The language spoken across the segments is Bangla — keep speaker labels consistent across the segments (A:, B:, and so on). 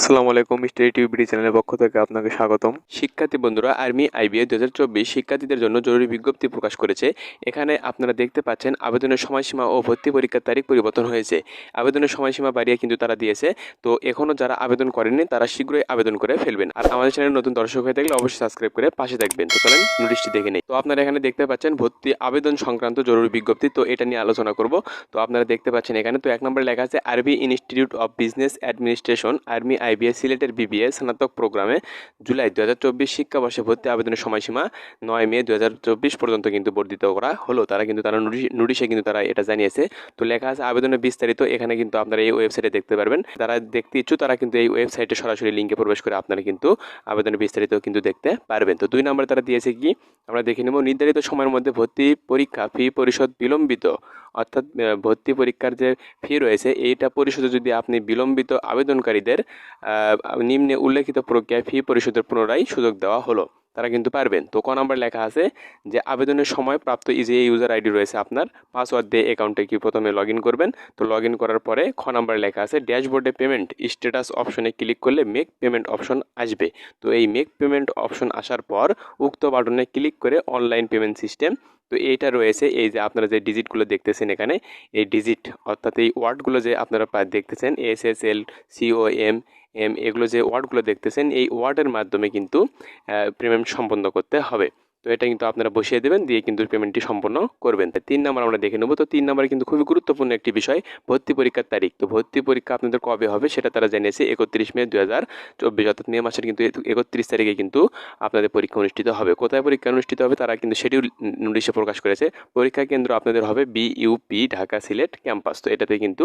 A: আসসালামু আলাইকুম মিস্টার টিউবিডি চ্যানেলের পক্ষ থেকে আপনাকে স্বাগতম। শিক্ষার্থী বন্ধুরা, আর্মি আইবিএ দু হাজার চব্বিশ শিক্ষার্থীদের জন্য জরুরি বিজ্ঞপ্তি প্রকাশ করেছে। এখানে আপনারা দেখতে পাচ্ছেন, আবেদনের সময়সীমা ও ভর্তি পরীক্ষার তারিখ পরিবর্তন হয়েছে। আবেদনের সময়সীমা বাড়িয়ে কিন্তু তারা দিয়েছে। তো এখনও যারা আবেদন করেননি, তারা শীঘ্রই আবেদন করে ফেলবেন। আর আমাদের চ্যানেলে নতুন দর্শক হয়ে থাকলে অবশ্যই সাবস্ক্রাইব করে পাশে থাকবেন। তো চলেন, নোটিশটি দেখে নেই। তো আপনারা এখানে দেখতে পাচ্ছেন, ভর্তি আবেদন সংক্রান্ত জরুরি বিজ্ঞপ্তি। তো এটা নিয়ে আলোচনা করব। তো আপনারা দেখতে পাচ্ছেন এখানে, তো এক নম্বরে লেখা আছে, আরবি institute of business administration army IBS সিলেটের বিবিএ স্নাতক প্রোগ্রামে জুলাই দু হাজার চব্বিশ শিক্ষাবর্ষে ভর্তি আবেদনের সময়সীমা নয় মে দু হাজার চব্বিশ পর্যন্ত কিন্তু বর্ধিত করা হলো। তারা কিন্তু তারা নোটিশে কিন্তু তারা এটা জানিয়েছে। তো লেখা আছে আবেদনের বিস্তারিত এখানে কিন্তু আপনারা এই ওয়েবসাইটে দেখতে পারবেন। তারা দেখতে ইচ্ছুক তারা কিন্তু এই ওয়েবসাইটে সরাসরি লিঙ্কে প্রবেশ করে আপনারা কিন্তু আবেদনের বিস্তারিত কিন্তু দেখতে পারবেন। তো দুই নম্বরে তারা দিয়েছে কি, আমরা দেখে নেব নির্ধারিত সময়ের মধ্যে ভর্তি পরীক্ষা ফি পরিশোধ বিলম্বিত। অর্থাৎ ভর্তি পরীক্ষার যে ফি রয়েছে, এইটা পরিশোধে যদি আপনি বিলম্বিত আবেদনকারীদের নিম্নে উল্লেখিত প্রক্রিয়ায় ফি পরিশোধের পুনরায় সুযোগ দেওয়া হলো। তারা কিন্তু পারবেন। তো ক নাম্বার লেখা আছে যে, আবেদনের সময় প্রাপ্ত ইজি ইউজার আইডি রয়েছে আপনার পাসওয়ার্ড দিয়ে অ্যাকাউন্টে কি প্রথমে লগ করবেন। তো লগ করার পরে খ নাম্বার লেখা আছে ড্যাশবোর্ডে পেমেন্ট স্ট্যাটাস অপশনে ক্লিক করলে মেক পেমেন্ট অপশন আসবে। তো এই মেক পেমেন্ট অপশন আসার পর উক্ত বাটনে ক্লিক করে অনলাইন পেমেন্ট সিস্টেম তো এইটা রয়েছে এই যে আপনারা যে ডিজিটগুলো দেখতেছেন এখানে, এই ডিজিট অর্থাৎ এই ওয়ার্ডগুলো যে আপনারা দেখতেছেন S S L C O M M এগুলো যে ওয়ার্ডগুলো দেখতেছেন, এই ওয়ার্ডের মাধ্যমে কিন্তু সম্পন্ন করতে হবে। তো এটা কিন্তু আপনারা বসিয়ে দেবেন, দিয়ে কিন্তু পেমেন্টটি সম্পন্ন করবেন। তাই তিন নম্বর আমরা দেখে নেব। তো তিন নম্বরে কিন্তু খুবই গুরুত্বপূর্ণ একটি বিষয়, ভর্তি পরীক্ষার তারিখ। তো ভর্তি পরীক্ষা আপনাদের কবে হবে সেটা তারা জানিয়েছে একত্রিশ মে দু হাজার চব্বিশ, অর্থাৎ মে মাসের কিন্তু একত্রিশ তারিখে কিন্তু আপনাদের পরীক্ষা অনুষ্ঠিত হবে। কোথায় পরীক্ষা অনুষ্ঠিত হবে তারা কিন্তু শিডিউল নোটিশে প্রকাশ করেছে। পরীক্ষা কেন্দ্র আপনাদের হবে বিইউপি ঢাকা সিলেট ক্যাম্পাস। তো এটাতে কিন্তু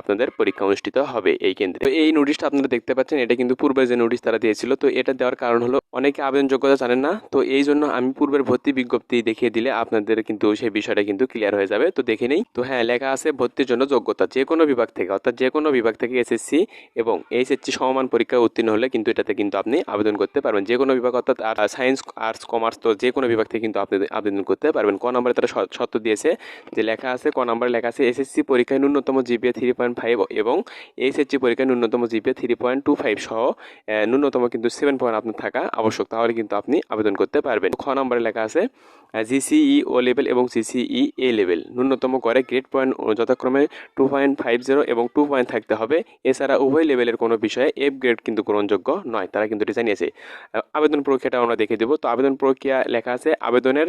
A: আপনাদের পরীক্ষা অনুষ্ঠিত হবে এই কেন্দ্রে। তো এই নোটিশটা আপনারা দেখতে পাচ্ছেন, এটা কিন্তু পূর্বের যে নোটিশ তারা দিয়েছিল, তো এটা দেওয়ার কারণ হলো অনেকে আবেদন যোগ্যতা জানেন না, তো এই জন্য আমি পূর্বের ভর্তি বিজ্ঞপ্তি দেখিয়ে দিলে আপনাদের কিন্তু সেই বিষয়টা কিন্তু ক্লিয়ার হয়ে যাবে। তো দেখে নেই। তো হ্যাঁ লেখা আছে ভর্তির জন্য যোগ্যতা যে কোনো বিভাগ থেকে, অর্থাৎ যে কোনো বিভাগ থেকে এসএসসি এবং এইচএসসি সমমান পরীক্ষায় উত্তীর্ণ হলে কিন্তু এটাতে কিন্তু আপনি আবেদন করতে পারবেন। যে কোনো বিভাগ অর্থাৎ সায়েন্স আর্টস কমার্স তো যে কোনো বিভাগ থেকে কিন্তু আপনি আবেদন করতে পারবেন। ক নম্বরে তারা শর্ত- দিয়েছে যে লেখা আছে, ক নম্বরে লেখা আছে এসএসসি পরীক্ষায় ন্যূনতম জিপিএ থ্রি পয়েন্ট ফাইভ এবং এইচএসসি পরীক্ষায় ন্যূনতম GPA three point two five সহ ন্যূনতম কিন্তু সেভেন পয়েন্ট আপনার থাকা আবশ্যক, তাহলে কিন্তু আপনি আবেদন করতে পারবেন। খ নম্বরে লেখা আছে জিসিই ও লেভেল এবং জিসিই এ লেভেল ন্যূনতম করে গ্রেড পয়েন্ট যথাক্রমে টু পয়েন্ট ফাইভ জিরো এবং টু পয়েন্ট থাকতে হবে। এছাড়া উভয় লেভেলের কোনো বিষয়ে এফ গ্রেড কিন্তু গ্রহণযোগ্য নয়, তারা কিন্তু এটা জানিয়েছে আবেদন প্রক্রিয়াটা আমরা দেখে দেবো। তো আবেদন প্রক্রিয়া লেখা আছে, আবেদনের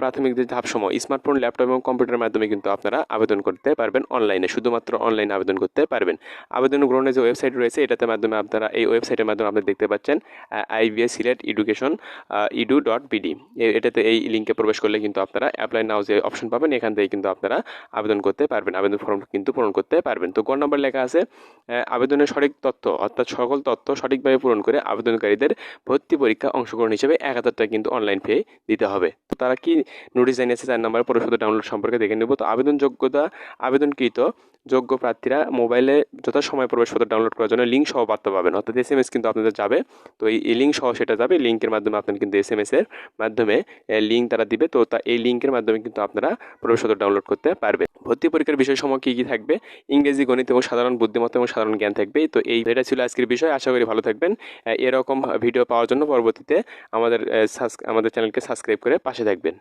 A: প্রাথমিক যে ধাপসমূহ স্মার্টফোন ল্যাপটপ এবং কম্পিউটারের মাধ্যমে কিন্তু আপনারা আবেদন করতে পারবেন অনলাইনে শুধুমাত্র অনলাইনে আবেদন করতে পারবেন। আবেদন গ্রহণের যে ওয়েবসাইট রয়েছে, এটাতে মাধ্যমে আপনারা, এই ওয়েবসাইটের মাধ্যমে আপনারা দেখতে পাচ্ছেন IBS Sylhet education edu dot BD এটাতে এই লিঙ্কে প্রবেশ করলে কিন্তু আপনারা অ্যাপ্লাই নাও যে অপশন পাবেন, এখান থেকে কিন্তু আপনারা আবেদন করতে পারবেন। আবেদন ফর্ম কিন্তু পূরণ করতে পারবেন। তো গ নম্বর লেখা আছে আবেদনের সঠিক তথ্য, অর্থাৎ সকল তথ্য সঠিকভাবে পূরণ করে আবেদনকারীদের ভর্তি পরীক্ষা অংশগ্রহণ হিসেবে এক হাজার টাকা কিন্তু অনলাইন ফি দিতে হবে। তো তারা কি নোটিশ জানিয়েছে? চার নম্বর পরিশোধ ডাউনলোড সম্পর্কে দেখে নেব। তো আবেদন যোগ্যতা আবেদনকৃত যোগ্য প্রার্থীরা মোবাইলে যথাসময় প্রবেশপত্র ডাউনলোড করার জন্য লিঙ্ক সহ বার্তা পাবেন। অর্থাৎ এস এম এস কিন্তু আপনাদের যাবে। তো এই লিঙ্ক সহ সেটা যাবে। লিঙ্কের মাধ্যমে আপনার কিন্তু এস এম এস এর মাধ্যমে লিঙ্ক তারা দিবে। তো তা, এই লিঙ্কের মাধ্যমে কিন্তু আপনারা প্রবেশপত্র ডাউনলোড করতে পারবেন। ভর্তি পরীক্ষার বিষয় সময় কী কী থাকবে? ইংরেজি, গণিত এবং সাধারণ বুদ্ধিমত্তা এবং সাধারণ জ্ঞান থাকবে। তো এই, এটা ছিল আজকের বিষয়। আশা করি ভালো থাকবেন। এরকম ভিডিও পাওয়ার জন্য পরবর্তীতে আমাদের আমাদের চ্যানেলকে সাবস্ক্রাইব করে পাশে থাকবেন।